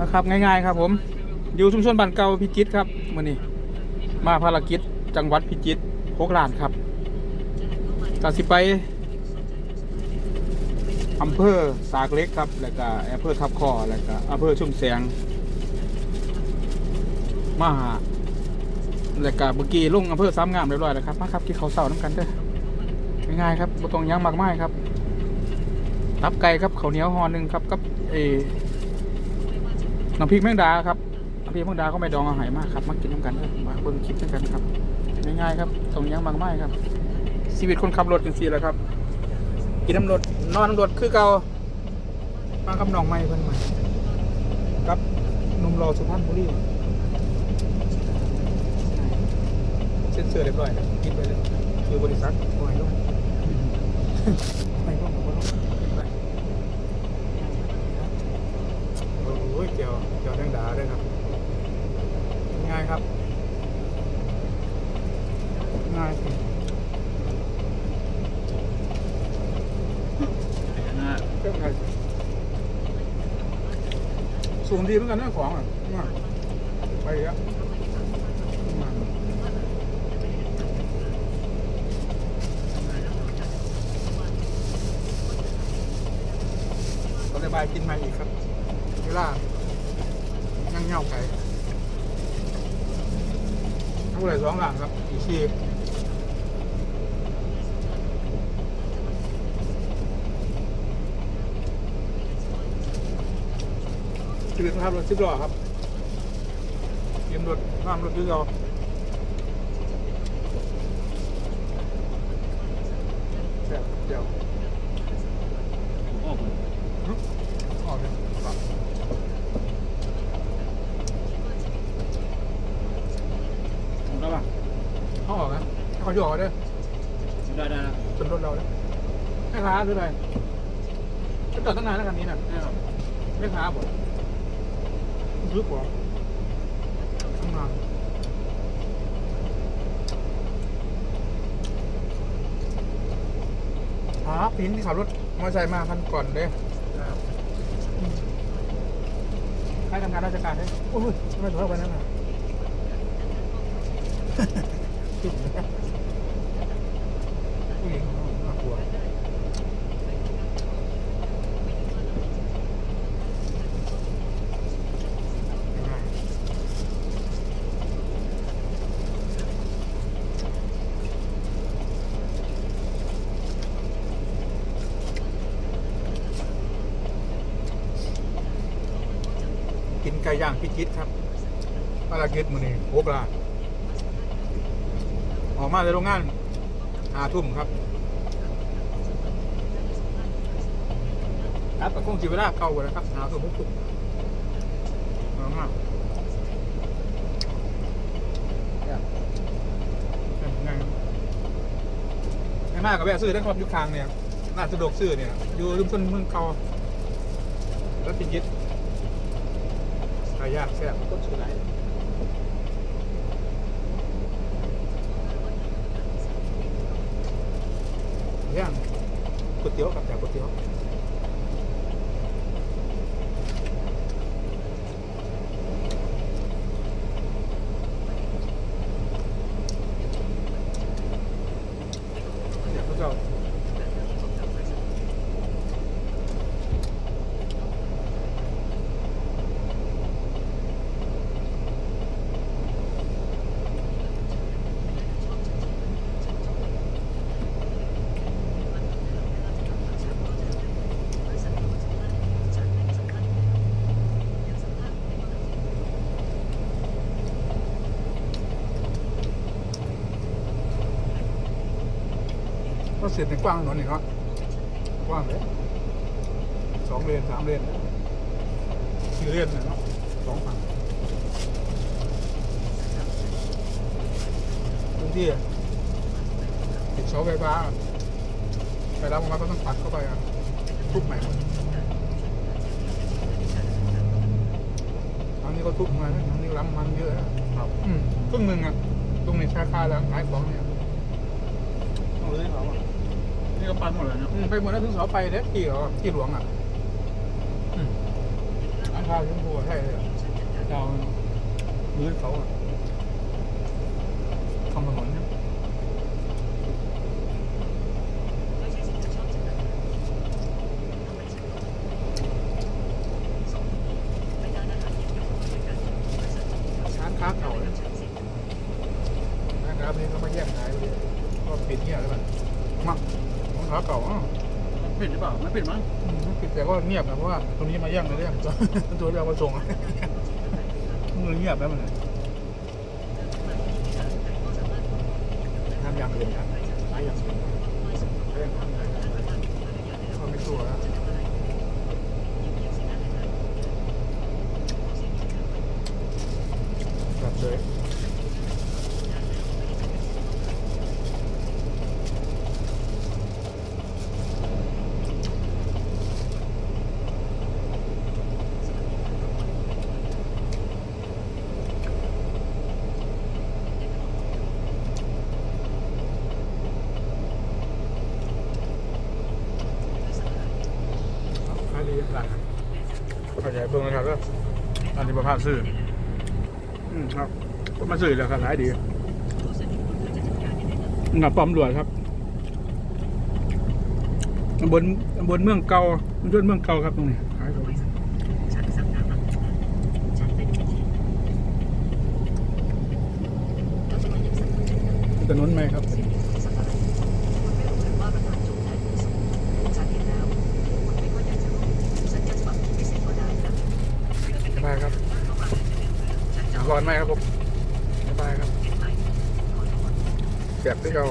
นะครับง่ายๆครับผมอยู่ชุมชนบ้านเก่าพิจิตรครับมื่อนี้มาภารกิจจังหวัดพิจิตรหกล้านครับตัดสิไปอำเภอสากเล็กครับ แล้วก็อำเภอทับคอแล้วก็อำเภอชุ่มแสงมาหาแล้วก็เมื่อกี้ลงอำเภอสามงามเรียบร้อยแล้วครับมาครับกินข้าวเสาน้ำกันเด้อง่ายๆครับบ่ต้องยังมากมายครับ ตับไก่ครับข้าวเหนียวห่อหนึ่งครับกับเอ น้ำพริกแมงดาครับน้ำพริกแมงดาก็ไม่ดองเอาหายมากครับมากินน้ำกันครับมาเบิ่งคลิปด้วยกันครับง่ายๆครับตรงยังบางไม้ครับชีวิตคนขับรถกันสิแหละครับ กินน้ำรถนอนน้ำรถคือเก่ามากับน้องใหม่เพิ่นใหม่กับนุ่มรอสุพรรณบุรีเซ็นเซอร์เรียบร้อยกินไปเลยคือบริษัทปล่อยลงไม่ต้องบอกว่าต้ องไปโอ้ยเกี่ยวเกี่ยวแดงดาด้วยครับ ง่ายครับ ง่ายสิเครื่องไงสูงดีเหมือนกันนะของอะมาไปอีกแล้วมาตอนบายกินมาอีกครับ เว ลาย่างเง่าไก่ทั้งหมดเลยสองหลังครับอีกทีชีวิตครับรถสิบล้อครับเตรียมรถน้ำรถที่เราแซ่บเดี๋ยวออกเลยครับได้ป่ะเขาออกนะให้เขาโยกเอาเด้อได้ได้แล้วนรถเราเลยแม่ค้าหรืออะไรก็จอดตั้งนานแล้วกันนี้นะแม่ค้าบ่ซื้อกว่าทำงานอ๋อพินที่ขับรถมอเตอร์ไซค์มาคันก่อนเด้ใครทำงานราชการเด้โอ้ยไม่ถูกไปนั่นน่ะ ผิดนะผู้หญิงน่ากลัวง่าย กินไก่ย่างพิจิตรครับภารกิจมือนี้โหกลาออกมาจากโรงงานหาทุ่มครับครับแต่คงจีเวลาเก่าเลยครับหาทุ่มทุกทุ่มออกมาง่ายง่ายมากกับแวะซื้อได้ครับยู่คางเนี่ยน่าสะดวกซื้อเนี่ยอยู่ริมต้นเมืองเก่าแล้วปิจิตไก่ย่างแซ่บก็ชื่ออะไรย่างก๋วยเตี๋ยวกับจากก๋วยเตี๋ยวเนี่ยพระเจ้า ก็เสร็จในกว้างถนนนี่ครับกว้างเลยสองเลนสามเลนสี่เลนเนี่ยเนาะสองฝั่งพื้นที่อะติดเสาไฟฟ้าไปรับออกมาก็ต้องตัดเข้าไปอะทุบใหม่หมดทางนี้ก็ทุบมานะทางนี้ล้ำมันเยอะนะครับอืมครึ่งหนึ่งอะตรงนี้ชาคาแล้วขายของเนี่ยต้องรื้อเขาอะ นี่ก็ปันหมดเลยนะอืมไปหมดแล้วถึงเสาไฟเด็ดที่เหรอที่หลวงอะอืมอันคาชมพูใช่เลยอะดาวมือเขาอะทำถนนเนี่ยช้างค้าเก่าเลยนะครับนี่เขามาแยกขายเลยก็ปิดเงี้ยแล้วมันมา ของค้าเก่าอะปิดหรือเปล่าไม่ปิดมั้งอืมปิดแต่ก็เงียบนะเพราะว่าตรงนี้มาแย่งเลยเรื่อง ตัวตัวเดียวมาส่งมือเงียบแล้วมันทำอย่างอื่นนะหลายอย่างอื่นเรื่องทำอะไรก็ไม่สู้แล้วแบบเลย ขายดีหลังขยาย เบิ่งนะครับแล้วอันนี้ประพาสซื้ออืมครับก็มาซื้อแล้วครับขายดีงับปอมหลวดครับตำบลตำบลเมืองเก่าตำบลเมืองเก่าครับตรงนี้ขายดีถนนไหมครับสบายครับร้ อนไหมครับผมบายครับเสียบที่เรา